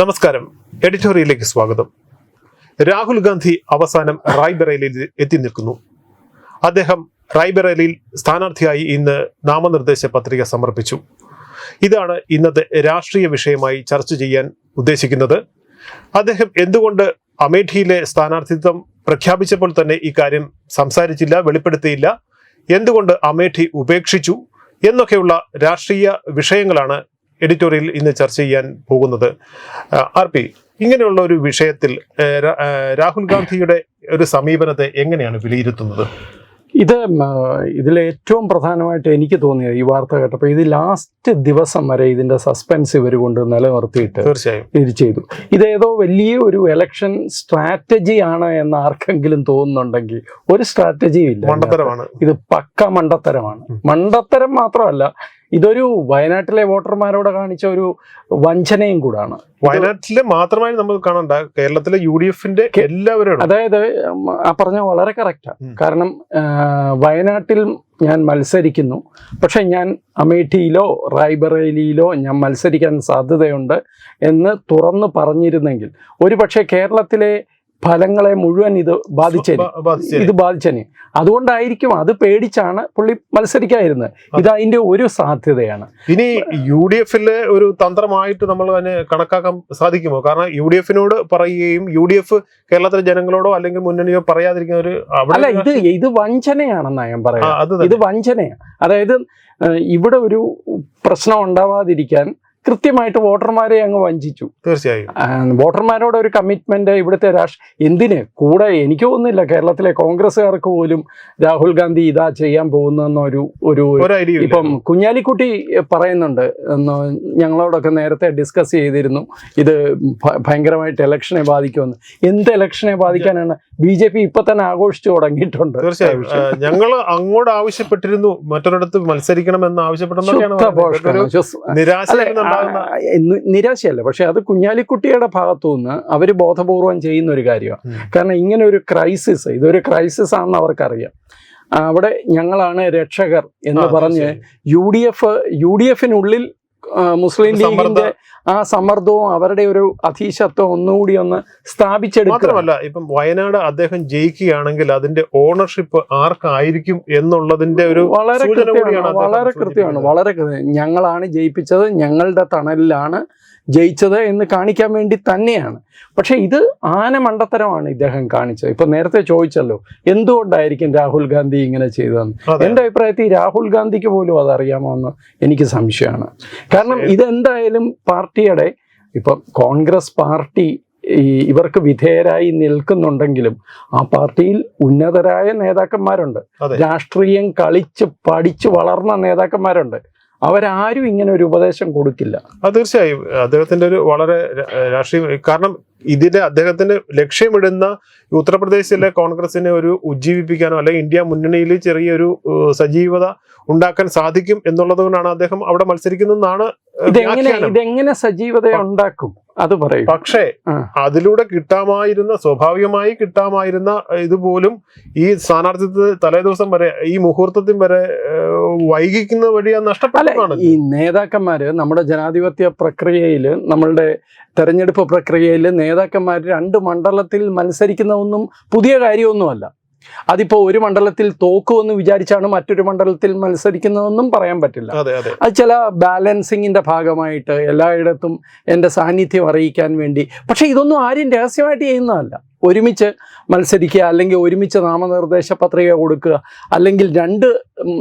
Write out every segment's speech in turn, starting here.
നമസ്കാരം. എഡിറ്റോറിയലിലേക്ക് സ്വാഗതം. രാഹുൽ ഗാന്ധി അവസാനം റായ്ബറേലിയിൽ എത്തി നിൽക്കുന്നു. അദ്ദേഹം റായ്ബറേലിയിൽ സ്ഥാനാർത്ഥിയായി ഇന്ന് നാമനിർദ്ദേശ പത്രിക സമർപ്പിച്ചു. ഇതാണ് ഇന്നത്തെ രാഷ്ട്രീയ വിഷയമായി ചർച്ച ചെയ്യാൻ ഉദ്ദേശിക്കുന്നത്. അദ്ദേഹം എന്തുകൊണ്ട് അമേഠിയിലെ സ്ഥാനാർത്ഥിത്വം പ്രഖ്യാപിച്ചപ്പോൾ തന്നെ ഇക്കാര്യം സംസാരിച്ചില്ല വെളിപ്പെടുത്തിയില്ല? എന്തുകൊണ്ട് അമേഠി ഉപേക്ഷിച്ചു? എന്നൊക്കെയുള്ള രാഷ്ട്രീയ വിഷയങ്ങളാണ് എഡിറ്റോറിയൽ ഇന്ന് ചർച്ച ചെയ്യാൻ പോകുന്നത് ആർ പി ഇങ്ങനെയുള്ള ഒരു വിഷയത്തിൽ രാഹുൽ ഗാന്ധിയുടെ ഒരു സമീപനത്തെ എങ്ങനെയാണ് വിലയിരുത്തുന്നത്? ഇത് ഇതിൽ ഏറ്റവും പ്രധാനമായിട്ട് എനിക്ക് തോന്നിയത് ഈ വാർത്ത കേട്ടപ്പോൾ ഇത് ലാസ്റ്റ് ദിവസം വരെ ഇതിന്റെ സസ്പെൻസ് ഇവർ കൊണ്ട് നിലനിർത്തിയിട്ട് തീർച്ചയായും. ഇത് ചെയ്തു. ഇതേതോ വലിയ ഒരു എലക്ഷൻ സ്ട്രാറ്റജി ആണ് എന്ന് ആർക്കെങ്കിലും തോന്നുന്നുണ്ടെങ്കിൽ ഒരു സ്ട്രാറ്റജിയും ഇല്ല മണ്ടത്തരമാണ്. ഇത് പക്ക മണ്ടത്തരമാണ്. മണ്ടത്തരം മാത്രമല്ല ഇതൊരു വയനാട്ടിലെ വോട്ടർമാരോട് കാണിച്ച ഒരു വഞ്ചനയും കൂടാണ്. വയനാട്ടിലെ മാത്രമായി നമ്മൾ കാണണ്ട കേരളത്തിലെ യു ഡി എഫിന്റെ എല്ലാവരും അതായത് ആ പറഞ്ഞ വളരെ കറക്റ്റാണ്. കാരണം വയനാട്ടിൽ ഞാൻ മത്സരിക്കുന്നു. പക്ഷെ ഞാൻ അമേഠിയിലോ റായ്ബറേലിയിലോ ഞാൻ മത്സരിക്കാൻ സാധ്യതയുണ്ട് എന്ന് തുറന്നു പറഞ്ഞിരുന്നെങ്കിൽ ഒരുപക്ഷെ കേരളത്തിലെ ഫലങ്ങളെ മുഴുവൻ ഇത് ബാധിച്ചേനെ. ഇത് ബാധിച്ചേനെ. അതുകൊണ്ടായിരിക്കും അത് പേടിച്ചാണ് പുള്ളി മത്സരിക്കാതിരുന്നത്. ഇത് അതിന്റെ ഒരു സാധ്യതയാണ്. ഇനി യു ഡി എഫിലെ ഒരു തന്ത്രമായിട്ട് നമ്മൾ അതിനെ കണക്കാക്കാൻ സാധിക്കുമോ? കാരണം യു ഡി എഫിനോട് പറയുകയും യു ഡി എഫ് കേരളത്തിലെ ജനങ്ങളോടോ അല്ലെങ്കിൽ മുന്നണിയോ പറയാതിരിക്കുന്ന ഒരു അല്ല ഇത് ഇത് വഞ്ചനയാണെന്നാണ് ഞാൻ പറയുന്നത്. പറയാം ഇത് വഞ്ചനയാണ് അതായത് ഇവിടെ ഒരു പ്രശ്നം ഉണ്ടാവാതിരിക്കാൻ കൃത്യമായിട്ട് വോട്ടർമാരെ അങ്ങ് വഞ്ചിച്ചു. തീർച്ചയായും. വോട്ടർമാരോട് ഒരു കമ്മിറ്റ്മെന്റ് ഇവിടുത്തെ രാഷ്ട്ര എന്തിന്? കൂടെ എനിക്ക് തോന്നുന്നില്ല കേരളത്തിലെ കോൺഗ്രസ്സുകാർക്ക് പോലും രാഹുൽ ഗാന്ധി ഇതാ ചെയ്യാൻ പോകുന്നൊരു ഒരു ഇപ്പം കുഞ്ഞാലിക്കുട്ടി പറയുന്നുണ്ട് എന്ന് ഞങ്ങളോടൊക്കെ നേരത്തെ ഡിസ്കസ് ചെയ്തിരുന്നു. ഇത് ഭയങ്കരമായിട്ട് ഇലക്ഷനെ ബാധിക്കുമെന്ന്. എന്ത് ഇലക്ഷനെ ബാധിക്കാനാണ് ബി ജെ പി ഇപ്പൊ തന്നെ ആഘോഷിച്ചു തുടങ്ങിയിട്ടുണ്ട്. തീർച്ചയായും. ഞങ്ങൾ അങ്ങോട്ട് ആവശ്യപ്പെട്ടിരുന്നു. മറ്റൊരിടത്ത് ആവശ്യപ്പെട്ടെന്നൊക്കെയാണ്. പോഷണം. ഇതൊരു ശ്വസ്- നിരാശ നിരാശയല്ല. പക്ഷെ അത് കുഞ്ഞാലിക്കുട്ടിയുടെ ഭാഗത്തു നിന്ന് അവർ ബോധപൂർവം ചെയ്യുന്ന ഒരു കാര്യമാണ് കാരണം ഇങ്ങനെ ഒരു ക്രൈസിസ് ഇതൊരു ക്രൈസിസ് ആണെന്ന് അവർക്കറിയാം. അവിടെ ഞങ്ങളാണ് രക്ഷകർ എന്ന് പറഞ്ഞ്. U D F U D എഫിനുള്ളിൽ മുസ്ലിം ലീഗിന്റെ ആ സമ്മർദ്ദവും അവരുടെ ഒരു അധീശത്വം ഒന്നുകൂടി ഒന്ന് സ്ഥാപിച്ചെടുക്കുക. ഇപ്പം വയനാട് അദ്ദേഹം ജയിക്കുകയാണെങ്കിൽ അതിന്റെ ഓണർഷിപ്പ് ആർക്കായിരിക്കും എന്നുള്ളതിന്റെ ഒരു വളരെ കൃത്യമാണ് വളരെ കൃത്യമാണ്. വളരെ കൃത്യം. ഞങ്ങളാണ് ജയിപ്പിച്ചത് ഞങ്ങളുടെ തണലിലാണ്. ജയിച്ചത് എന്ന് കാണിക്കാൻ വേണ്ടി തന്നെയാണ്. പക്ഷെ ഇത് ആന മണ്ടത്തരമാണ് ഇദ്ദേഹം കാണിച്ചത്. ഇപ്പൊ നേരത്തെ ചോദിച്ചല്ലോ എന്തുകൊണ്ടായിരിക്കും രാഹുൽ ഗാന്ധി ഇങ്ങനെ ചെയ്തതെന്ന്. എന്റെ അഭിപ്രായത്തിൽ രാഹുൽ ഗാന്ധിക്ക് പോലും അതറിയാമോ എന്ന് എനിക്ക് സംശയമാണ്. കാരണം ഇതെന്തായാലും പാർട്ടിയുടെ ഇപ്പം കോൺഗ്രസ് പാർട്ടി ഈ ഇവർക്ക് വിധേയരായി നിൽക്കുന്നുണ്ടെങ്കിലും ആ പാർട്ടിയിൽ ഉന്നതരായ നേതാക്കന്മാരുണ്ട്. രാഷ്ട്രീയം കളിച്ച് പഠിച്ച് വളർന്ന നേതാക്കന്മാരുണ്ട്. അവരാരും ഇങ്ങനെ ഒരു ഉപദേശം കൊടുക്കില്ല. അത് തീർച്ചയായും. അദ്ദേഹത്തിന്റെ ഒരു വളരെ രാഷ്ട്രീയം കാരണം ഇതിന്റെ അദ്ദേഹത്തിന്റെ ലക്ഷ്യമിടുന്ന ഉത്തർപ്രദേശിലെ കോൺഗ്രസിനെ ഒരു ഉജ്ജീവിപ്പിക്കാനോ അല്ലെങ്കിൽ ഇന്ത്യ മുന്നണിയിൽ ചെറിയൊരു സജീവത ഉണ്ടാക്കാൻ സാധിക്കും എന്നുള്ളത് കൊണ്ടാണ് അദ്ദേഹം അവിടെ മത്സരിക്കുന്നതെന്നാണ് ഇതെങ്ങനെ സജീവത ഉണ്ടാക്കും അത് പറയും. പക്ഷേ അതിലൂടെ കിട്ടാമായിരുന്ന സ്വാഭാവികമായി കിട്ടാമായിരുന്ന ഇതുപോലും ഈ സ്ഥാനാർത്ഥിത്വ തലേദിവസം വരെ ഈ മുഹൂർത്തത്തിൽ വരെ വൈകിക്കുന്ന വഴി അത് നഷ്ടപ്പെട്ടതാണ് ഈ നേതാക്കന്മാര് നമ്മുടെ ജനാധിപത്യ പ്രക്രിയയിൽ നമ്മളുടെ തെരഞ്ഞെടുപ്പ് പ്രക്രിയയിൽ നേതാക്കന്മാർ രണ്ട് മണ്ഡലത്തിൽ മത്സരിക്കുന്ന ഒന്നും പുതിയ കാര്യമൊന്നുമല്ല. അതിപ്പോ ഒരു മണ്ഡലത്തിൽ തോക്കുമെന്ന് വിചാരിച്ചാണ് മറ്റൊരു മണ്ഡലത്തിൽ മത്സരിക്കുന്നതെന്നും പറയാൻ പറ്റില്ല. അതെ ചില ബാലൻസിങ്ങിന്റെ ഭാഗമായിട്ട് എല്ലായിടത്തും എന്റെ സാന്നിധ്യം അറിയിക്കാൻ വേണ്ടി. പക്ഷെ ഇതൊന്നും ആരും രഹസ്യമായിട്ട് ചെയ്യുന്നതല്ല. ഒരുമിച്ച് മത്സരിക്കുക അല്ലെങ്കിൽ ഒരുമിച്ച് നാമനിർദ്ദേശ പത്രിക കൊടുക്കുക അല്ലെങ്കിൽ രണ്ട്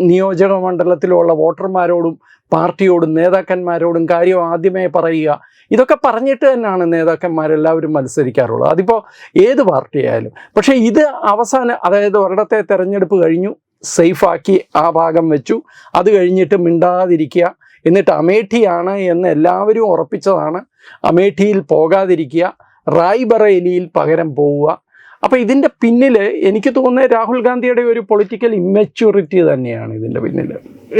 നിയോജക മണ്ഡലത്തിലുള്ള വോട്ടർമാരോടും പാർട്ടിയോടും നേതാക്കന്മാരോടും കാര്യം ആദ്യമേ പറയുക ഇതൊക്കെ പറഞ്ഞിട്ട് തന്നെയാണ് നേതാക്കന്മാരെല്ലാവരും മത്സരിക്കാറുള്ളത്. അതിപ്പോൾ ഏത് പാർട്ടിയായാലും. പക്ഷേ ഇത് അവസാനം അതായത് ഒരിടത്തെ തെരഞ്ഞെടുപ്പ് കഴിഞ്ഞു സേഫാക്കി ആ ഭാഗം വെച്ചു. അത് കഴിഞ്ഞിട്ട് മിണ്ടാതിരിക്കുക. എന്നിട്ട് അമേഠിയാണ് എന്ന് എല്ലാവരും ഉറപ്പിച്ചതാണ്. അമേഠിയിൽ പോകാതിരിക്കുക. റായ്ബറേലിയിൽ പകരം പോവുക. അപ്പോൾ ഇതിന്റെ പിന്നിൽ എനിക്ക് തോന്നുന്നത് രാഹുൽ ഗാന്ധിയുടെ ഒരു പൊളിറ്റിക്കൽ ഇമ്മച്യൂറിറ്റി തന്നെയാണ് ഇതിന്റെ പിന്നിൽ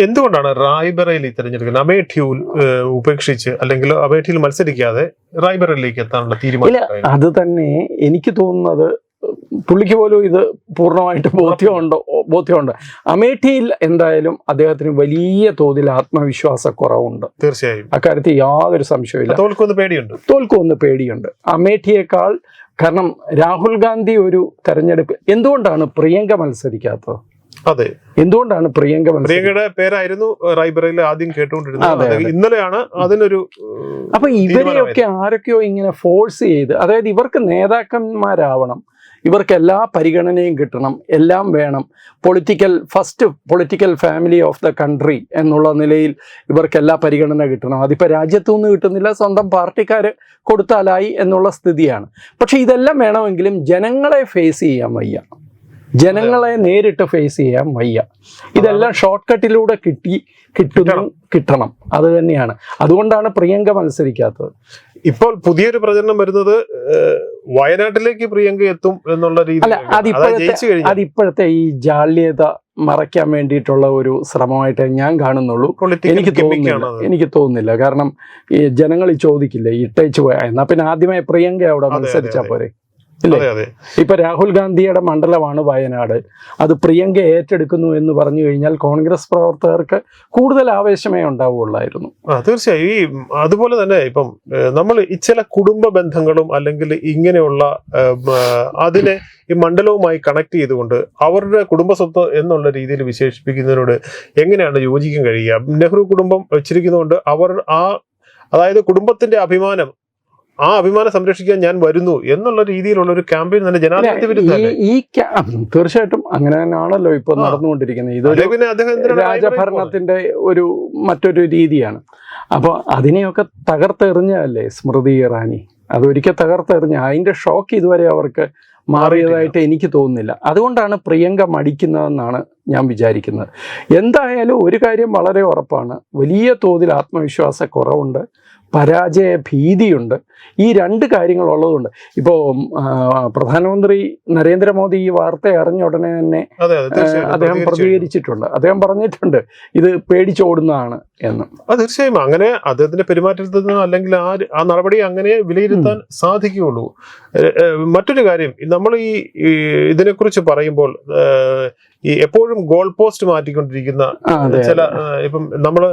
എന്തുകൊണ്ടാണ് റായ്ബറയിൽ തിരഞ്ഞെടുക്കുന്നത്? അമേഠി ഉപേക്ഷിച്ച് അല്ലെങ്കിൽ അമേഠിയിൽ മത്സരിക്കാതെ റായ്ബറയിലേക്ക് എത്താനുള്ള തീരുമാനം അത് തന്നെ എനിക്ക് തോന്നുന്നത് പുള്ളിക്ക് പോലും ഇത് പൂർണമായിട്ട് ബോധ്യമുണ്ട്? ബോധ്യമുണ്ട്. അമേഠിയിൽ എന്തായാലും അദ്ദേഹത്തിന് വലിയ തോതിൽ ആത്മവിശ്വാസക്കുറവുണ്ട്. തീർച്ചയായും. അക്കാര്യത്തിൽ യാതൊരു സംശയമില്ല തോൽക്കൊന്ന് പേടിയുണ്ട്. തോൽക്കുമെന്ന് പേടിയുണ്ട്. അമേഠിയേക്കാൾ കാരണം രാഹുൽ ഗാന്ധി ഒരു തെരഞ്ഞെടുപ്പ് എന്തുകൊണ്ടാണ് പ്രിയങ്ക മത്സരിക്കാത്തത്? അതെ. എന്തുകൊണ്ടാണ് പ്രിയങ്ക പ്രിയങ്കയുടെ പേരായിരുന്നു റൈബ്രറിയിൽ ആദ്യം കേട്ടുകൊണ്ടിരുന്നത്. ഇന്നലെയാണ് അതിനൊരു അപ്പൊ ഇവരെയൊക്കെ. ആരൊക്കെയോ ഇങ്ങനെ ഫോഴ്സ് ചെയ്ത് അതായത് ഇവർക്ക് നേതാക്കന്മാരാവണം. ഇവർക്ക് എല്ലാ പരിഗണനയും കിട്ടണം എല്ലാം വേണം. Political first political family of the country എന്നുള്ള നിലയിൽ ഇവർക്ക് എല്ലാ പരിഗണന കിട്ടണം. അതിപ്പോൾ രാജ്യത്തു നിന്ന് കിട്ടുന്നില്ല സ്വന്തം പാർട്ടിക്കാർ കൊടുത്താലായി എന്നുള്ള സ്ഥിതിയാണ്. പക്ഷേ ഇതെല്ലാം വേണമെങ്കിലും ജനങ്ങളെ ഫേസ് ചെയ്യാൻ വയ്യ. ജനങ്ങളെ നേരിട്ട് ഫേസ് ചെയ്യാൻ വയ്യ. ഇതെല്ലാം ഷോർട്ട് കട്ടിലൂടെ കിട്ടി കിട്ടുന്നു കിട്ടണം. കിട്ടണം. അത് തന്നെയാണ്. അതുകൊണ്ടാണ് പ്രിയങ്ക മത്സരിക്കാത്തത്. ഇപ്പോൾ പുതിയൊരു പ്രചരണം വരുന്നത് വയനാട്ടിലേക്ക് പ്രിയങ്ക എത്തും എന്നുള്ള രീതിയിൽ അതിപ്പോഴത്തെ ഈ ജാള്യത മറയ്ക്കാൻ വേണ്ടിയിട്ടുള്ള ഒരു ശ്രമമായിട്ട് ഞാൻ കാണുന്നുള്ളൂ. എനിക്ക് തോന്നുന്നില്ല. എനിക്ക് തോന്നുന്നില്ല. കാരണം ഈ ജനങ്ങൾ ചോദിക്കില്ലേ ഇട്ടേച്ച് പോയാ. എന്നാ പിന്നെ ആദ്യമേ പ്രിയങ്ക അവിടെ മത്സരിച്ചാൽ മത്സരിച്ചാ പോരെ. ഇപ്പൊ രാഹുൽ ഗാന്ധിയുടെ മണ്ഡലമാണ് വയനാട്. അത് പ്രിയങ്ക ഏറ്റെടുക്കുന്നു എന്ന് പറഞ്ഞു കഴിഞ്ഞാൽ കോൺഗ്രസ് പ്രവർത്തകർക്ക് കൂടുതൽ ആവേശമേ ഉണ്ടാവുകയുള്ളായിരുന്നു. ആ തീർച്ചയായും. ഈ അതുപോലെ തന്നെ ഇപ്പം നമ്മൾ ചില കുടുംബ ബന്ധങ്ങളും അല്ലെങ്കിൽ ഇങ്ങനെയുള്ള അതിനെ ഈ മണ്ഡലവുമായി കണക്ട് ചെയ്തുകൊണ്ട് അവരുടെ കുടുംബസ്വത്ത് എന്നുള്ള രീതിയിൽ വിശേഷിപ്പിക്കുന്നതിനോട് എങ്ങനെയാണ് യോജിക്കാൻ കഴിയുക? നെഹ്റു കുടുംബം വെച്ചിരിക്കുന്നതുകൊണ്ട് അവർ ആ അതായത് കുടുംബത്തിന്റെ അഭിമാനം ആ അഭിമാനം സംരക്ഷിക്കാൻ ഞാൻ വരുന്നു എന്നുള്ള രീതിയിലുള്ള ഒരു ക്യാമ്പയിൻ തന്നെ ജനാധിപത്യ വിരുദ്ധ ഈ തീർച്ചയായിട്ടും അങ്ങനെ തന്നെയാണല്ലോ ഇപ്പൊ. നടന്നുകൊണ്ടിരിക്കുന്നത്. ഇത് പിന്നെ അദ്ദേഹം രാജഭരണത്തിന്റെ ഒരു മറ്റൊരു രീതിയാണ്. അപ്പൊ അതിനെയൊക്കെ തകർത്തെറിഞ്ഞല്ലേ സ്മൃതി ഇറാനി? അതൊരിക്കൽ തകർത്തെറിഞ്ഞ അതിന്റെ ഷോക്ക് ഇതുവരെ അവർക്ക് മാറിയതായിട്ട് എനിക്ക് തോന്നുന്നില്ല. അതുകൊണ്ടാണ് പ്രിയങ്ക മടിക്കുന്നതെന്നാണ് ഞാൻ വിചാരിക്കുന്നത്. എന്തായാലും ഒരു കാര്യം വളരെ ഉറപ്പാണ്. വലിയ തോതിൽ ആത്മവിശ്വാസ കുറവുണ്ട് പരാജയ ഭീതിയുണ്ട് ഈ രണ്ട് കാര്യങ്ങൾ ഉള്ളതുകൊണ്ട് ഇപ്പോൾ പ്രധാനമന്ത്രി നരേന്ദ്രമോദി ഈ വാർത്ത അറിഞ്ഞ ഉടനെ തന്നെ അദ്ദേഹം പ്രതികരിച്ചിട്ടുണ്ട്. അദ്ദേഹം പറഞ്ഞിട്ടുണ്ട് ഇത് പേടിച്ചോടുന്നതാണ് എന്ന്. തീർച്ചയായും. അങ്ങനെ അദ്ദേഹത്തിന്റെ പെരുമാറ്റത്തിൽ നിന്ന് അല്ലെങ്കിൽ ആ നടപടി അങ്ങനെ വിലയിരുത്താൻ സാധിക്കുകയുള്ളൂ. മറ്റൊരു കാര്യം നമ്മൾ ഈ ഇതിനെക്കുറിച്ച് പറയുമ്പോൾ ഈ എപ്പോഴും ഗോൾ പോസ്റ്റ് മാറ്റിക്കൊണ്ടിരിക്കുന്ന ചില ഇപ്പം നമ്മൾ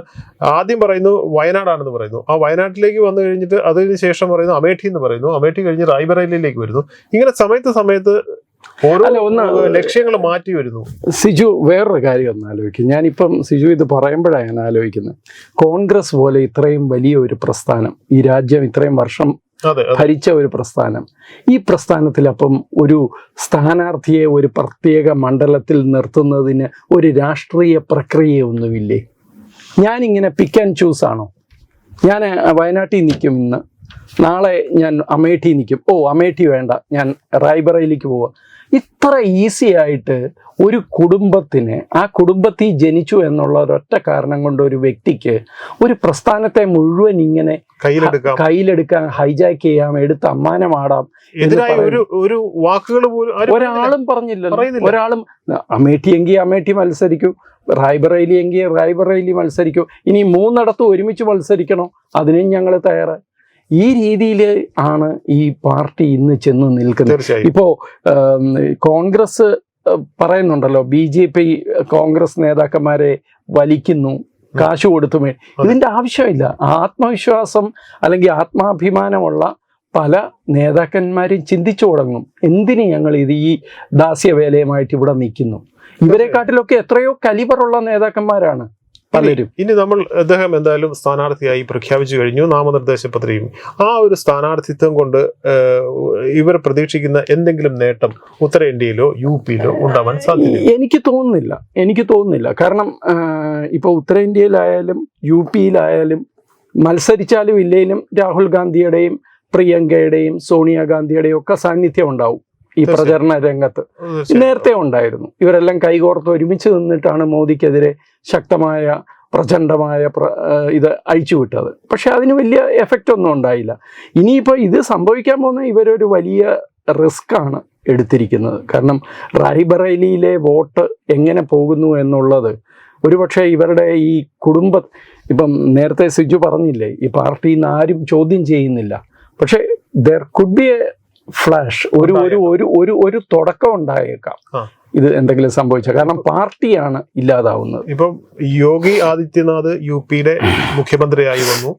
ആദ്യം പറയുന്നു വയനാടാണെന്ന് പറയുന്നു. ആ വയനാട്ടിലേക്ക് വന്നു കഴിഞ്ഞിട്ട് അതിന് ശേഷം പറയുന്നു അമേഠി എന്ന് പറയുന്നു. അമേഠി കഴിഞ്ഞ് റായ്ബറേലിയിലേക്ക് വരുന്നു. ഇങ്ങനെ സമയത്ത് സമയത്ത് ഓരോ ഒന്ന് ലക്ഷ്യങ്ങൾ മാറ്റി വരുന്നു. സിജു വേറൊരു കാര്യം ഒന്ന് ആലോചിക്കും. ഞാനിപ്പം സിജു ഇത് പറയുമ്പോഴാണ് ഞാൻ ആലോചിക്കുന്നത്. കോൺഗ്രസ് പോലെ ഇത്രയും വലിയ ഒരു പ്രസ്ഥാനം ഈ രാജ്യം ഇത്രയും വർഷം ഭരിച്ച ഒരു പ്രസ്ഥാനം. ഈ പ്രസ്ഥാനത്തിൽ അപ്പം ഒരു സ്ഥാനാർത്ഥിയെ ഒരു പ്രത്യേക മണ്ഡലത്തിൽ നിർത്തുന്നതിന് ഒരു രാഷ്ട്രീയ പ്രക്രിയയൊന്നുമില്ലേ? ഞാനിങ്ങനെ പിക്ക് ആൻഡ് ചൂസ് ആണോ? ഞാൻ വയനാട്ടിൽ നിൽക്കും ഇന്ന്. നാളെ ഞാൻ അമേഠി നിൽക്കും. ഓ അമേഠി വേണ്ട. ഞാൻ റായ്ബറയിലേക്ക് പോവാം. ഇത്ര ഈസി ആയിട്ട് ഒരു കുടുംബത്തിന് ആ കുടുംബത്തിൽ ജനിച്ചു എന്നുള്ള ഒരൊറ്റ കാരണം കൊണ്ട് ഒരു വ്യക്തിക്ക് ഒരു പ്രസ്ഥാനത്തെ മുഴുവൻ ഇങ്ങനെ കയ്യിലെടുക്കാം കയ്യിലെടുക്കാം ഹൈജാക്ക് ചെയ്യാം എടുത്ത് അമ്മാനമാടാം. ഒരു ഒരു വാക്കുകൾ പോലും ആരും പറഞ്ഞില്ല. ഒരാളും പറഞ്ഞില്ലല്ലോ. ഒരാളും അമേഠി എങ്കിൽ അമേഠി മത്സരിക്കൂ റായ്ബറേലി എങ്കിൽ റായ്ബറേലി മത്സരിക്കൂ ഇനി മൂന്നിടത്തും ഒരുമിച്ച് മത്സരിക്കണോ അതിനും ഞങ്ങൾ തയ്യാറായി ഈ രീതിയിൽ ആണ് ഈ പാർട്ടി ഇന്ന് ചെന്ന് നിൽക്കുന്നത് ഇപ്പോൾ ഇപ്പോ കോൺഗ്രസ് പറയുന്നുണ്ടല്ലോ ബി ജെ പി കോൺഗ്രസ് നേതാക്കന്മാരെ വലിക്കുന്നു കാശ് കൊടുത്തുമേ ഇതിന്റെ ആവശ്യമില്ല. ആത്മവിശ്വാസം അല്ലെങ്കിൽ ആത്മാഭിമാനമുള്ള പല നേതാക്കന്മാരും ചിന്തിച്ചു തുടങ്ങും. എന്തിന് ഞങ്ങൾ ഇത് ഈ ദാസ്യവേലയുമായിട്ട് ഇവിടെ നിൽക്കുന്നു? ഇവരെക്കാട്ടിലൊക്കെ എത്രയോ കലിബറുള്ള നേതാക്കന്മാരാണ്. പലരും. ഇനി നമ്മൾ അദ്ദേഹം എന്തായാലും സ്ഥാനാർത്ഥിയായി പ്രഖ്യാപിച്ചു കഴിഞ്ഞു. നാമനിർദ്ദേശ പത്രികയും ആ ഒരു സ്ഥാനാർത്ഥിത്വം കൊണ്ട് ഇവർ പ്രതീക്ഷിക്കുന്ന എന്തെങ്കിലും നേട്ടം ഉത്തരേന്ത്യയിലോ യു പിയിലോ ഉണ്ടാവാൻ സാധ്യത എനിക്ക് തോന്നുന്നില്ല. എനിക്ക് തോന്നുന്നില്ല. കാരണം ഇപ്പൊ ഉത്തരേന്ത്യയിലായാലും യു പിയിലായാലും മത്സരിച്ചാലും ഇല്ലെങ്കിലും രാഹുൽ ഗാന്ധിയുടെയും പ്രിയങ്കയുടെയും സോണിയാഗാന്ധിയുടെയും ഒക്കെ സാന്നിധ്യം ഉണ്ടാവും. ഈ. പ്രചരണ രംഗത്ത്. നേരത്തെ ഉണ്ടായിരുന്നു. ഇവരെല്ലാം കൈകോർത്ത് ഒരുമിച്ച് നിന്നിട്ടാണ് മോദിക്കെതിരെ ശക്തമായ പ്രചണ്ഡമായ ഇത് അഴിച്ചുവിട്ടത് പക്ഷെ അതിന് വലിയ എഫക്റ്റ് ഒന്നും ഉണ്ടായില്ല. ഇനിയിപ്പോൾ ഇത് സംഭവിക്കാൻ പോകുന്ന ഇവരൊരു വലിയ റിസ്ക് ആണ് എടുത്തിരിക്കുന്നത്. കാരണം റായ്ബറേലിയിലെ വോട്ട് എങ്ങനെ പോകുന്നു എന്നുള്ളത് ഒരുപക്ഷെ ഇവരുടെ ഈ കുടുംബ ഇപ്പം നേരത്തെ സിജു പറഞ്ഞില്ലേ ഈ പാർട്ടിയിൽ നിന്ന് ആരും ചോദ്യം ചെയ്യുന്നില്ല. പക്ഷേ there could be a flash ഒരു ഒരു ഒരു ഒരു ഒരു തുടക്കം ഉണ്ടായേക്കാം. ഇത് എന്തെങ്കിലും സംഭവിച്ച കാരണം പാർട്ടിയാണ് ഇല്ലാതാവുന്നത്. ഇപ്പം യോഗി ആദിത്യനാഥ് യു പിയുടെ മുഖ്യമന്ത്രിയായി വന്നു.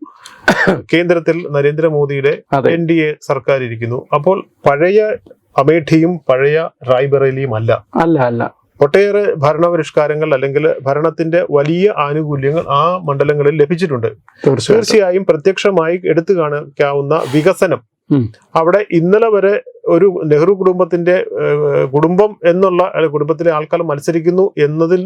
കേന്ദ്രത്തിൽ നരേന്ദ്രമോദിയുടെ എൻ ഡി എ സർക്കാർ ഇരിക്കുന്നു അപ്പോൾ പഴയ അമേഠിയും പഴയ റായ്ബറേലിയും അല്ല. അല്ല അല്ല. ഒട്ടേറെ ഭരണപരിഷ്കാരങ്ങൾ അല്ലെങ്കിൽ ഭരണത്തിന്റെ വലിയ ആനുകൂല്യങ്ങൾ ആ മണ്ഡലങ്ങളിൽ ലഭിച്ചിട്ടുണ്ട്. തീർച്ചയായും പ്രത്യക്ഷമായി എടുത്തു കാണിക്കാവുന്ന വികസനം. അവിടെ ഇന്നലെ വരെ ഒരു നെഹ്റു കുടുംബത്തിന്റെ കുടുംബം എന്നുള്ള കുടുംബത്തിലെ ആൾക്കാർ മത്സരിക്കുന്നു എന്നതിൽ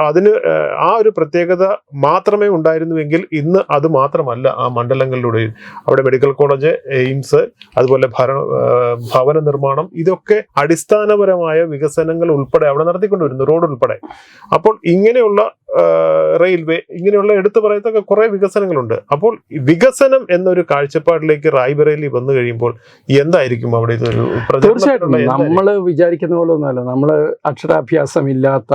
അതിന് ആ ഒരു പ്രത്യേകത മാത്രമേ ഉണ്ടായിരുന്നുവെങ്കിൽ ഇന്ന് അത് മാത്രമല്ല ആ മണ്ഡലങ്ങളിലൂടെ അവിടെ മെഡിക്കൽ കോളേജ് എയിംസ് അതുപോലെ ഭരണ ഭവന നിർമ്മാണം ഇതൊക്കെ അടിസ്ഥാനപരമായ വികസനങ്ങൾ ഉൾപ്പെടെ അവിടെ നടത്തിക്കൊണ്ടുവരുന്നു റോഡ് ഉൾപ്പെടെ. അപ്പോൾ ഇങ്ങനെയുള്ള റെയിൽവേ ഇങ്ങനെയുള്ള എടുത്തു പറയത്തക്ക കുറെ വികസനങ്ങളുണ്ട്. അപ്പോൾ വികസനം എന്നൊരു കാഴ്ചപ്പാടിലേക്ക് റായ്ബറേലി വന്നു കഴിയുമ്പോൾ എന്തായിരിക്കും അവിടെ ഇതൊരു തീർച്ചയായിട്ടും. നമ്മൾ വിചാരിക്കുന്ന പോലെ ഒന്നുമല്ല. നമ്മൾ അക്ഷരാഭ്യാസം ഇല്ലാത്ത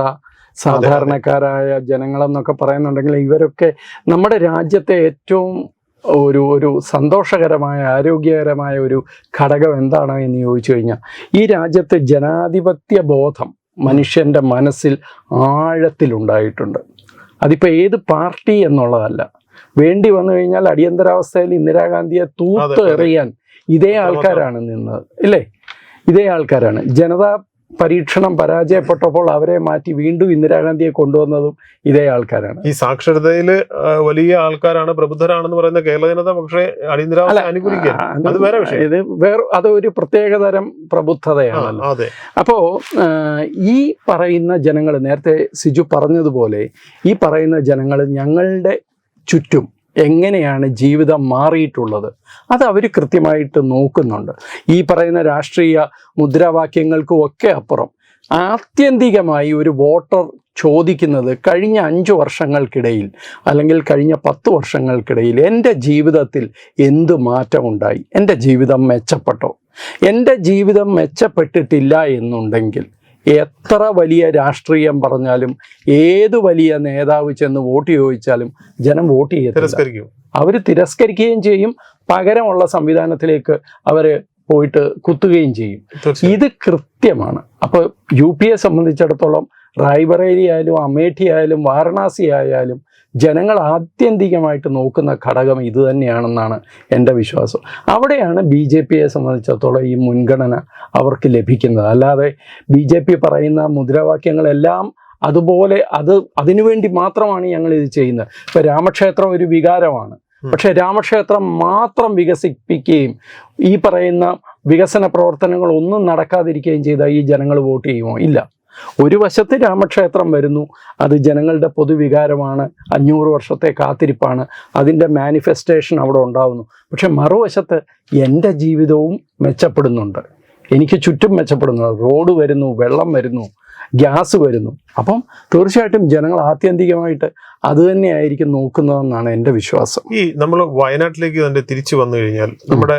സാധാരണക്കാരായ ജനങ്ങളെന്നൊക്കെ പറയുന്നുണ്ടെങ്കിൽ ഇവരൊക്കെ നമ്മുടെ രാജ്യത്തെ ഏറ്റവും ഒരു ഒരു സന്തോഷകരമായ ആരോഗ്യകരമായ ഒരു ഘടകം എന്താണ് എന്ന് ചോദിച്ചു കഴിഞ്ഞാൽ ഈ രാജ്യത്തെ ജനാധിപത്യ ബോധം. മനുഷ്യന്റെ മനസ്സിൽ ആഴത്തിലുണ്ടായിട്ടുണ്ട്. അതിപ്പോൾ ഏത് പാർട്ടി എന്നുള്ളതല്ല. വേണ്ടി വന്നു കഴിഞ്ഞാൽ അടിയന്തരാവസ്ഥയിൽ ഇന്ദിരാഗാന്ധിയെ തൂത്ത് എറിയാൻ ഇതേ ആൾക്കാരാണ് നിന്നത്. ഇല്ലേ? ഇതേ ആൾക്കാരാണ്. ജനത പരീക്ഷണം പരാജയപ്പെട്ടപ്പോൾ അവരെ മാറ്റി വീണ്ടും ഇന്ദിരാഗാന്ധിയെ കൊണ്ടുവന്നതും ഇതേ ആൾക്കാരാണ്. ഈ സാക്ഷരതയിൽ വലിയ ആൾക്കാരാണ് പ്രബുദ്ധരാണെന്ന് പറയുന്ന കേരള ജനത പക്ഷേ അത് വേറെ. ഇത് വേറെ അത് ഒരു പ്രത്യേകതരം പ്രബുദ്ധതയാണല്ലോ. അതെ. അപ്പോ ഈ പറയുന്ന ജനങ്ങൾ നേരത്തെ സിജു പറഞ്ഞതുപോലെ ഈ പറയുന്ന ജനങ്ങൾ ഞങ്ങളുടെ ചുറ്റും എങ്ങനെയാണ് ജീവിതം മാറിയിട്ടുള്ളത്? അത് അവർ കൃത്യമായിട്ട് നോക്കുന്നുണ്ട്. ഈ പറയുന്ന രാഷ്ട്രീയ മുദ്രാവാക്യങ്ങൾക്കും ഒക്കെ അപ്പുറം ആത്യന്തികമായി ഒരു വോട്ടർ ചോദിക്കുന്നത് കഴിഞ്ഞ അഞ്ച് വർഷങ്ങൾക്കിടയിൽ അല്ലെങ്കിൽ കഴിഞ്ഞ പത്ത് വർഷങ്ങൾക്കിടയിൽ എന്റെ ജീവിതത്തിൽ എന്ത് മാറ്റമുണ്ടായി? എന്റെ ജീവിതം മെച്ചപ്പെട്ടോ? എന്റെ ജീവിതം മെച്ചപ്പെട്ടിട്ടില്ല എന്നുണ്ടെങ്കിൽ എത്ര വലിയ രാഷ്ട്രീയം പറഞ്ഞാലും ഏത് വലിയ നേതാവ് ചെന്ന് വോട്ട് ചോദിച്ചാലും ജനം വോട്ട് ചെയ്യത്തില്ല. തിരസ്കരിക്കും. അവർ തിരസ്കരിക്കുകയും ചെയ്യും പകരമുള്ള സംവിധാനത്തിലേക്ക് അവർ പോയിട്ട് കുത്തുകയും ചെയ്യും. ഇത് കൃത്യമാണ്. അപ്പോൾ യു പി എ സംബന്ധിച്ചിടത്തോളം റായ്ബറേലി ആയാലും അമേഠി ആയാലും വാരണാസി ആയാലും ജനങ്ങൾ ആത്യന്തികമായിട്ട് നോക്കുന്ന ഘടകം ഇത് തന്നെയാണെന്നാണ് എന്റെ വിശ്വാസം. അവിടെയാണ് ബി ജെ പിയെ സംബന്ധിച്ചിടത്തോളം ഈ മുൻഗണന അവർക്ക് ലഭിക്കുന്നത്. അല്ലാതെ ബി ജെ പി പറയുന്ന മുദ്രാവാക്യങ്ങളെല്ലാം അതുപോലെ അത് അതിനുവേണ്ടി മാത്രമാണ് ഞങ്ങൾ ഇത് ചെയ്യുന്നത്. ഇപ്പൊ രാമക്ഷേത്രം ഒരു വികാരമാണ്. പക്ഷെ രാമക്ഷേത്രം മാത്രം വികസിപ്പിക്കുകയും ഈ പറയുന്ന വികസന പ്രവർത്തനങ്ങൾ ഒന്നും നടക്കാതിരിക്കുകയും ചെയ്താൽ ഈ ജനങ്ങൾ വോട്ട് ചെയ്യുമോ? ഇല്ല. ഒരു വശത്ത് രാമക്ഷേത്രം വരുന്നു അത് ജനങ്ങളുടെ പൊതുവികാരമാണ് അഞ്ഞൂറ് വർഷത്തെ കാത്തിരിപ്പാണ് അതിന്റെ മാനിഫെസ്റ്റേഷൻ അവിടെ ഉണ്ടാവുന്നു. പക്ഷെ മറുവശത്ത് എന്റെ ജീവിതവും മെച്ചപ്പെടുന്നുണ്ട്. എനിക്ക് ചുറ്റും മെച്ചപ്പെടുന്നു. റോഡ് വരുന്നു വെള്ളം വരുന്നു ഗ്യാസ് വരുന്നു. അപ്പം തീർച്ചയായിട്ടും ജനങ്ങൾ ആത്യന്തികമായിട്ട് അത് തന്നെയായിരിക്കും നോക്കുന്നതെന്നാണ് എന്റെ വിശ്വാസം. ഈ നമ്മൾ വയനാട്ടിലേക്ക് തന്നെ തിരിച്ചു വന്നു കഴിഞ്ഞാൽ നമ്മുടെ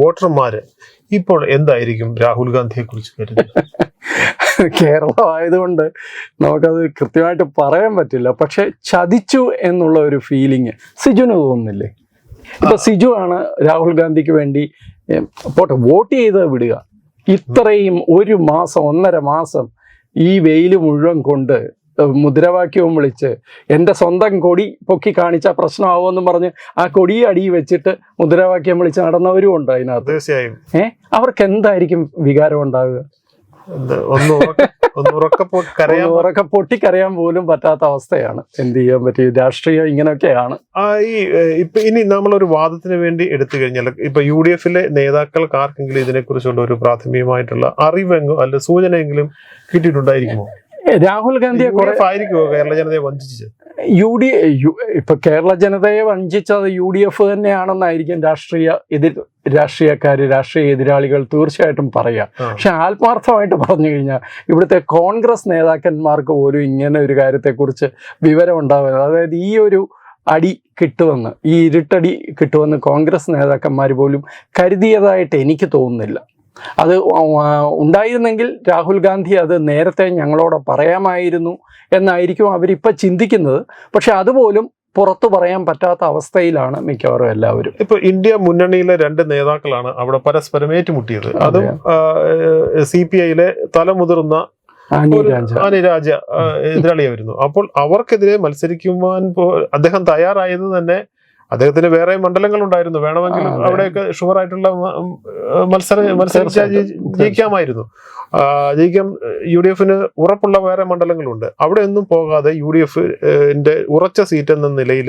വോട്ടർമാര് ഇപ്പോൾ എന്തായിരിക്കും രാഹുൽ ഗാന്ധിയെ കുറിച്ച് കരുതുന്നത് കേരളം ആയതുകൊണ്ട് നമുക്കത് കൃത്യമായിട്ട് പറയാൻ പറ്റില്ല. പക്ഷെ ചതിച്ചു എന്നുള്ള ഒരു ഫീലിങ് സിജുന് തോന്നുന്നില്ലേ? ഇപ്പൊ സിജു ആണ് രാഹുൽ ഗാന്ധിക്ക് വേണ്ടി പോട്ടെ വോട്ട് ചെയ്ത് വിടുക. ഇത്രയും ഒരു മാസം ഒന്നര മാസം ഈ വെയിൽ മുഴുവൻ കൊണ്ട് മുദ്രാവാക്യവും വിളിച്ച് എന്റെ സ്വന്തം കൊടി പൊക്കി കാണിച്ച പ്രശ്നമാവുമെന്നും പറഞ്ഞ് ആ കൊടി അടി വെച്ചിട്ട് മുദ്രാവാക്യം വിളിച്ച് നടന്നവരും ഉണ്ട് അതിനകത്ത്. തീർച്ചയായും. ഏഹ് അവർക്ക് എന്തായിരിക്കും വികാരം ഉണ്ടാവുക? ഉറക്കെ പൊട്ടിക്കരയാൻ പോലും പറ്റാത്ത അവസ്ഥയാണ് എന്ത് ചെയ്യാൻ പറ്റും? രാഷ്ട്രീയം ഇങ്ങനെയൊക്കെയാണ്. ഈ ഇപ്പൊ ഇനി നമ്മളൊരു വാദത്തിന് വേണ്ടി എടുത്തു കഴിഞ്ഞാൽ ഇപ്പൊ യു ഡി എഫിലെ നേതാക്കൾക്ക് ആർക്കെങ്കിലും ഇതിനെക്കുറിച്ചുള്ള ഒരു പ്രാഥമികമായിട്ടുള്ള അറിവെങ്കിലും അല്ല സൂചനയെങ്കിലും കിട്ടിയിട്ടുണ്ടായിരിക്കുമോ? രാഹുൽ ഗാന്ധിയെ കുറെ കേരള ജനതയെ വഞ്ചിച്ചത് യു ഡി യു ഇപ്പൊ കേരള ജനതയെ വഞ്ചിച്ചത് യു ഡി എഫ് തന്നെയാണെന്നായിരിക്കും രാഷ്ട്രീയ എതിർ രാഷ്ട്രീയക്കാര് രാഷ്ട്രീയ എതിരാളികൾ തീർച്ചയായിട്ടും പറയുക പക്ഷെ ആത്മാർത്ഥമായിട്ട് പറഞ്ഞു കഴിഞ്ഞാൽ ഇവിടുത്തെ കോൺഗ്രസ് നേതാക്കന്മാർക്ക് പോലും ഇങ്ങനെ ഒരു കാര്യത്തെക്കുറിച്ച് വിവരം ഉണ്ടാവുന്നത് അതായത് ഈ ഒരു അടി കിട്ടുമെന്ന് ഈ ഇരുട്ടടി കിട്ടുമെന്ന് കോൺഗ്രസ് നേതാക്കന്മാർ പോലും കരുതിയതായിട്ട് എനിക്ക് തോന്നുന്നില്ല. അത് ഉണ്ടായിരുന്നെങ്കിൽ രാഹുൽ ഗാന്ധി അത് നേരത്തെ ഞങ്ങളോട് പറയാമായിരുന്നു എന്നായിരിക്കും അവരിപ്പോൾ ചിന്തിക്കുന്നത്. പക്ഷെ അതുപോലും പുറത്തു പറയാൻ പറ്റാത്ത അവസ്ഥയിലാണ് മിക്കവാറും എല്ലാവരും. ഇപ്പൊ ഇന്ത്യ മുന്നണിയിലെ രണ്ട് നേതാക്കളാണ് അവിടെ പരസ്പരം ഏറ്റുമുട്ടിയത്. അതും. സി പി ഐയിലെ തലമുതിർന്ന അനിരാജ എതിരാളിയായിരുന്നു. അപ്പോൾ അവർക്കെതിരെ മത്സരിക്കുവാൻ അദ്ദേഹം തയ്യാറായത് തന്നെ അദ്ദേഹത്തിന് വേറെ മണ്ഡലങ്ങൾ ഉണ്ടായിരുന്നു. വേണമെങ്കിൽ അവിടെയൊക്കെ ഷുവർ ആയിട്ടുള്ള മത്സരം മത്സരിച്ച. ജയിക്കാമായിരുന്നു. ജയിക്കാൻ യു ഡി എഫിന് ഉറപ്പുള്ള വേറെ മണ്ഡലങ്ങളുണ്ട്. അവിടെ ഒന്നും പോകാതെ യു ഡി എഫിന്റെ ഉറച്ച സീറ്റ് എന്ന നിലയിൽ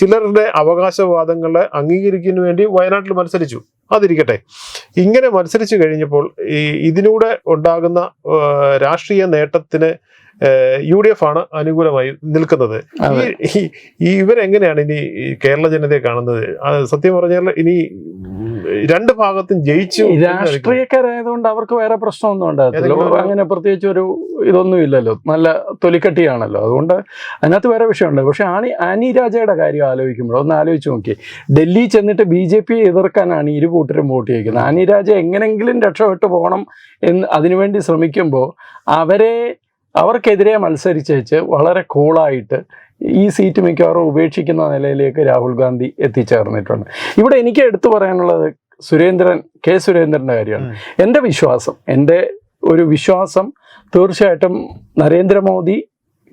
ചിലരുടെ അവകാശവാദങ്ങളെ അംഗീകരിക്കുന്നതിന് വേണ്ടി വയനാട്ടിൽ മത്സരിച്ചു. അതിരിക്കട്ടെ. ഇങ്ങനെ മത്സരിച്ചു കഴിഞ്ഞപ്പോൾ ഈ ഇതിലൂടെ ഉണ്ടാകുന്ന രാഷ്ട്രീയ നേട്ടത്തിന് യു ഡി എഫ് ആണ് അനുകൂലമായി നിൽക്കുന്നത്. ഈ- ഇവരെങ്ങനെയാണ് ഇനി കേരള ജനതയെ കാണുന്നത്? സത്യം പറഞ്ഞാൽ ഇനി രണ്ട് ഭാഗത്തും ജയിച്ചു. രാഷ്ട്രീയക്കാരായതുകൊണ്ട് അവർക്ക് വേറെ പ്രശ്നമൊന്നും ഉണ്ടാകത്തില്ല. അങ്ങനെ പ്രത്യേകിച്ച് ഒരു ഇതൊന്നും ഇല്ലല്ലോ. നല്ല തൊലിക്കട്ടിയാണല്ലോ. അതുകൊണ്ട് അതിനകത്ത് വേറെ വിഷയമുണ്ട്. പക്ഷെ ആണി ആനി രാജയുടെ കാര്യം ആലോചിക്കുമ്പോൾ ഒന്ന് ആലോചിച്ച് നോക്കി. ഡൽഹി ചെന്നിട്ട് ബി ജെ പിയെ എതിർക്കാനാണ് ഇരു കൂട്ടരും വോട്ട് ചെയ്യിക്കുന്നത്. ആനി രാജ എങ്ങനെങ്കിലും രക്ഷപ്പെട്ട് പോകണം എന്ന് അതിനുവേണ്ടി ശ്രമിക്കുമ്പോൾ അവരെ അവർക്കെതിരെ മത്സരിച്ചേച്ച് വളരെ കൂളായിട്ട് ഈ സീറ്റ് മിക്കവാറും ഉപേക്ഷിക്കുന്ന നിലയിലേക്ക് രാഹുൽ ഗാന്ധി എത്തിച്ചേർന്നിട്ടുണ്ട്. ഇവിടെ എനിക്ക് എടുത്തു പറയാനുള്ളത് സുരേന്ദ്രൻ കെ സുരേന്ദ്രന്റെ കാര്യമാണ്. എന്റെ വിശ്വാസം എന്റെ ഒരു വിശ്വാസം തീർച്ചയായിട്ടും നരേന്ദ്രമോദി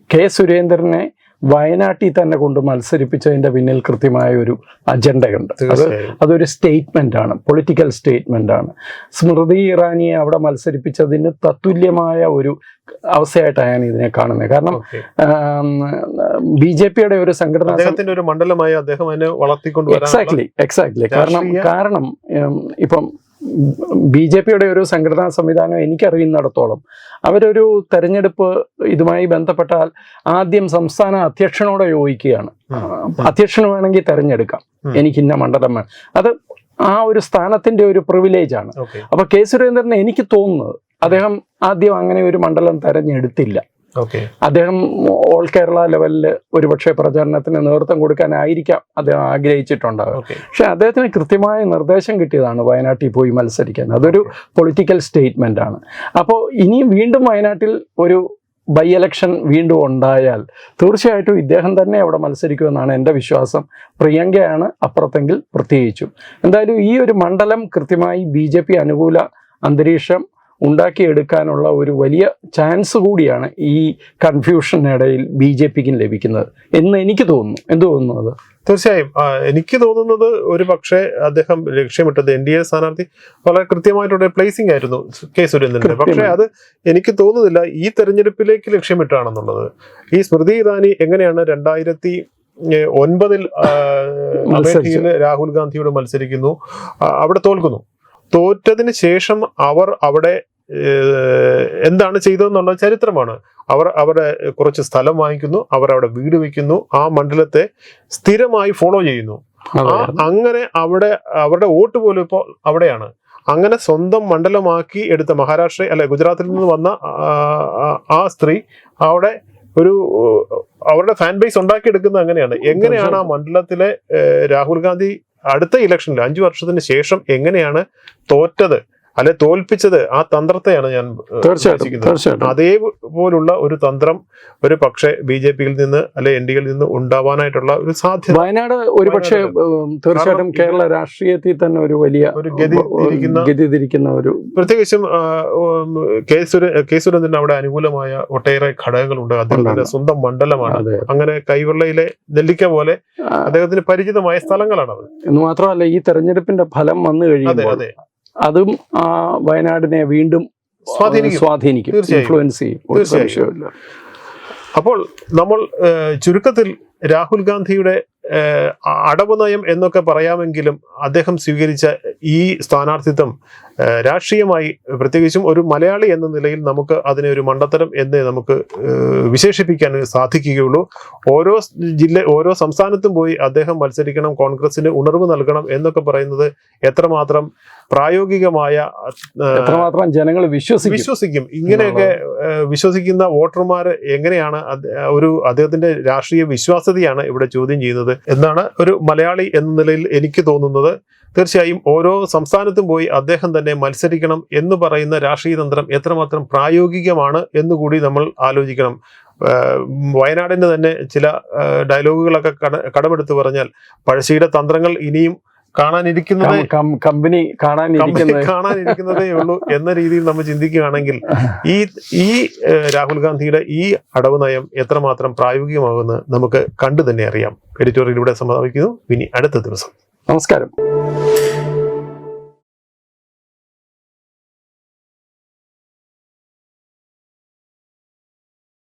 കെ സുരേന്ദ്രനെ വയനാട്ടിൽ തന്നെ കൊണ്ട് മത്സരിപ്പിച്ചതിന്റെ പിന്നിൽ കൃത്യമായ ഒരു അജണ്ടയുണ്ട്. അത് അതൊരു സ്റ്റേറ്റ്മെന്റ് ആണ്. പൊളിറ്റിക്കൽ സ്റ്റേറ്റ്മെന്റ് ആണ്. സ്മൃതി ഇറാനിയെ അവിടെ മത്സരിപ്പിച്ചതിന് തത്തുല്യമായ ഒരു അവസ്ഥയായിട്ടാണ് ഞാൻ ഇതിനെ കാണുന്നത്. കാരണം ബി ജെ പിയുടെ ഒരു സംഘടന ഒരു മണ്ഡലമായി അദ്ദേഹം എക്സാക്ട്ലി എക്സാക്ട്ലി കാരണം കാരണം ഇപ്പം ബി ജെ പിയുടെ ഒരു സംഘടനാ സംവിധാനം എനിക്കറിയുന്നിടത്തോളം അവരൊരു തെരഞ്ഞെടുപ്പ് ഇതുമായി ബന്ധപ്പെട്ടാൽ ആദ്യം സംസ്ഥാന അധ്യക്ഷനോട് യോജിക്കുകയാണ് അധ്യക്ഷൻ അധ്യക്ഷന് വേണമെങ്കിൽ തെരഞ്ഞെടുക്കാം. എനിക്ക് ഇന്ന മണ്ഡലം വേണം. അത് ആ ഒരു സ്ഥാനത്തിന്റെ ഒരു പ്രിവിലേജ് ആണ്. അപ്പൊ കെ സുരേന്ദ്രന് എനിക്ക് തോന്നുന്നത് അദ്ദേഹം ആദ്യം അങ്ങനെ ഒരു മണ്ഡലം തെരഞ്ഞെടുത്തില്ല. അദ്ദേഹം ഓൾ കേരള ലെവലിൽ ഒരുപക്ഷെ പ്രചരണത്തിന് നേതൃത്വം കൊടുക്കാനായിരിക്കാം അദ്ദേഹം ആഗ്രഹിച്ചിട്ടുണ്ടാവുക. പക്ഷെ അദ്ദേഹത്തിന് കൃത്യമായ നിർദ്ദേശം കിട്ടിയതാണ് വയനാട്ടിൽ പോയി മത്സരിക്കാൻ. അതൊരു പൊളിറ്റിക്കൽ സ്റ്റേറ്റ്മെന്റ് ആണ്. അപ്പോൾ ഇനിയും വീണ്ടും വയനാട്ടിൽ ഒരു ബൈ എലക്ഷൻ വീണ്ടും ഉണ്ടായാൽ തീർച്ചയായിട്ടും ഇദ്ദേഹം തന്നെ അവിടെ മത്സരിക്കുമെന്നാണ് എന്റെ വിശ്വാസം. പ്രിയങ്കയാണ് അപ്പുറത്തെങ്കിൽ പ്രത്യേകിച്ചും. എന്തായാലും ഈ ഒരു മണ്ഡലം കൃത്യമായി ബി ജെ പി അനുകൂല അന്തരീക്ഷം ഉണ്ടാക്കിയെടുക്കാനുള്ള ഒരു വലിയ ചാൻസ് കൂടിയാണ് ഈ കൺഫ്യൂഷനിടയിൽ ബി ജെ പിക്കും ലഭിക്കുന്നത് എന്ന് എനിക്ക് തോന്നുന്നു. എന്ത് തോന്നുന്നു അത്? തീർച്ചയായും. എനിക്ക് തോന്നുന്നത് ഒരു പക്ഷേ അദ്ദേഹം ലക്ഷ്യമിട്ടത് എൻ ഡി എ സ്ഥാനാർത്ഥി വളരെ കൃത്യമായിട്ടുള്ള പ്ലേസിംഗ് ആയിരുന്നു കെ സുരേന്ദ്രന്റെ പക്ഷേ അത് എനിക്ക് തോന്നുന്നില്ല ഈ തെരഞ്ഞെടുപ്പിലേക്ക് ലക്ഷ്യമിട്ടാണെന്നുള്ളത്. ഈ സ്മൃതി ഇറാനി എങ്ങനെയാണ് രണ്ടായിരത്തി ഒൻപതിൽ അമേഠിയിൽ രാഹുൽ ഗാന്ധിയോട് മത്സരിക്കുന്നു അവിടെ തോൽക്കുന്നു. തോറ്റതിന് ശേഷം അവർ അവിടെ എന്താണ് ചെയ്തതെന്നുള്ള ചരിത്രമാണ്. അവർ അവിടെ കുറച്ച് സ്ഥലം വാങ്ങിക്കുന്നു അവർ അവിടെ വീട് വയ്ക്കുന്നു ആ മണ്ഡലത്തെ സ്ഥിരമായി ഫോളോ ചെയ്യുന്നു. അങ്ങനെ അവിടെ അവരുടെ വോട്ട് പോലും ഇപ്പോൾ അവിടെയാണ്. അങ്ങനെ സ്വന്തം മണ്ഡലമാക്കി എടുത്ത മഹാരാഷ്ട്ര അല്ലെ ഗുജറാത്തിൽ നിന്ന് വന്ന ആ, സ്ത്രീ അവിടെ ഒരു അവരുടെ ഫാൻ ബേസ് ഉണ്ടാക്കിയെടുക്കുന്നത് അങ്ങനെയാണ്. എങ്ങനെയാണ് ആ മണ്ഡലത്തിലെ രാഹുൽ ഗാന്ധി അടുത്ത ഇലക്ഷനിൽ അഞ്ചു വർഷത്തിന് ശേഷം എങ്ങനെയാണ് തോറ്റത്? അല്ലെ തോൽപ്പിച്ചത് ആ തന്ത്രത്തെയാണ് ഞാൻ തീർച്ചയായിട്ടും. അതേപോലുള്ള ഒരു തന്ത്രം ഒരു പക്ഷേ ബി ജെ പിയിൽ നിന്ന് അല്ലെ എൻ ഡി എയിൽ നിന്ന് ഉണ്ടാവാനായിട്ടുള്ള ഒരു സാധ്യത. വയനാട് ഒരു പക്ഷേ തീർച്ചയായിട്ടും കേരള രാഷ്ട്രീയത്തിൽ തന്നെ ഒരു വലിയ ഒരു ഗതി തിരിക്കുന്ന- ഒരു പ്രത്യേകിച്ചും കെ സുര കെ സുരേന്ദ്രന് അവിടെ അനുകൂലമായ ഒട്ടേറെ ഘടകങ്ങളുണ്ട്. അദ്ദേഹത്തിന്റെ സ്വന്തം മണ്ഡലമാണ്. അതെ. അങ്ങനെ കൈവെള്ളയിലെ നെല്ലിക്ക പോലെ അദ്ദേഹത്തിന് പരിചിതമായ സ്ഥലങ്ങളാണ് എന്ന് മാത്രമല്ല ഈ തെരഞ്ഞെടുപ്പിന്റെ ഫലം വന്നു അതെ കഴിയുമ്പോൾ അതെ ആ വയനാടിനെ വീണ്ടും സ്വാധീനിക്കും. സ്വാധീനിക്കും. ഇൻഫ്ലുവൻസ് ചെയ്യും. ഒരു സംശയമില്ല അപ്പോൾ നമ്മൾ ചുരുക്കത്തിൽ രാഹുൽ ഗാന്ധിയുടെ അടവ് നയം എന്നൊക്കെ പറയാമെങ്കിലും അദ്ദേഹം സ്വീകരിച്ച ഈ സ്ഥാനാർത്ഥിത്വം രാഷ്ട്രീയമായി പ്രത്യേകിച്ചും ഒരു മലയാളി എന്ന നിലയിൽ നമുക്ക് അതിനെ ഒരു മണ്ടത്തരം എന്ന് നമുക്ക് വിശേഷിപ്പിക്കാൻ സാധിക്കുകയുള്ളൂ. ഓരോ ജില്ല ഓരോ സംസ്ഥാനത്തും പോയി അദ്ദേഹം മത്സരിക്കണം കോൺഗ്രസിന് ഉണർവ് നൽകണം എന്നൊക്കെ പറയുന്നത് എത്രമാത്രം പ്രായോഗികമായ എത്രമാത്രം ജനങ്ങൾ വിശ്വസിക്കും? വിശ്വസിക്കും. ഇങ്ങനെയൊക്കെ വിശ്വസിക്കുന്ന വോട്ടർമാർ എങ്ങനെയാണ് ഒരു അദ്ദേഹത്തിന്റെ രാഷ്ട്രീയ വിശ്വാസ്യതയാണ് ഇവിടെ ചോദ്യം ചെയ്യുന്നത് എന്നാണ് ഒരു മലയാളി എന്ന നിലയിൽ എനിക്ക് തോന്നുന്നത്. തീർച്ചയായും ഓരോ സംസ്ഥാനത്തും പോയി അദ്ദേഹം തന്നെ മത്സരിക്കണം എന്ന് പറയുന്ന രാഷ്ട്രീയ തന്ത്രം എത്രമാത്രം പ്രായോഗികമാണ് എന്നുകൂടി നമ്മൾ ആലോചിക്കണം. വയനാടിന്റെ തന്നെ ചില ഡയലോഗുകളൊക്കെ കട കടമെടുത്ത് പറഞ്ഞാൽ പഴശ്ശിയുടെ തന്ത്രങ്ങൾ ഇനിയും കാണാനിരിക്കുന്നതേ കമ്പനി കാണാനിരിക്കുന്നതേ. ഉള്ളൂ എന്ന രീതിയിൽ നമ്മൾ ചിന്തിക്കുകയാണെങ്കിൽ ഈ ഈ രാഹുൽ ഗാന്ധിയുടെ ഈ അടവ് നയം എത്രമാത്രം പ്രായോഗികമാകുമെന്ന് നമുക്ക് കണ്ടു തന്നെ അറിയാം. എഡിറ്റോറിയലിലൂടെ സമാപിക്കുന്നു. ഇനി അടുത്ത ദിവസം. നമസ്കാരം.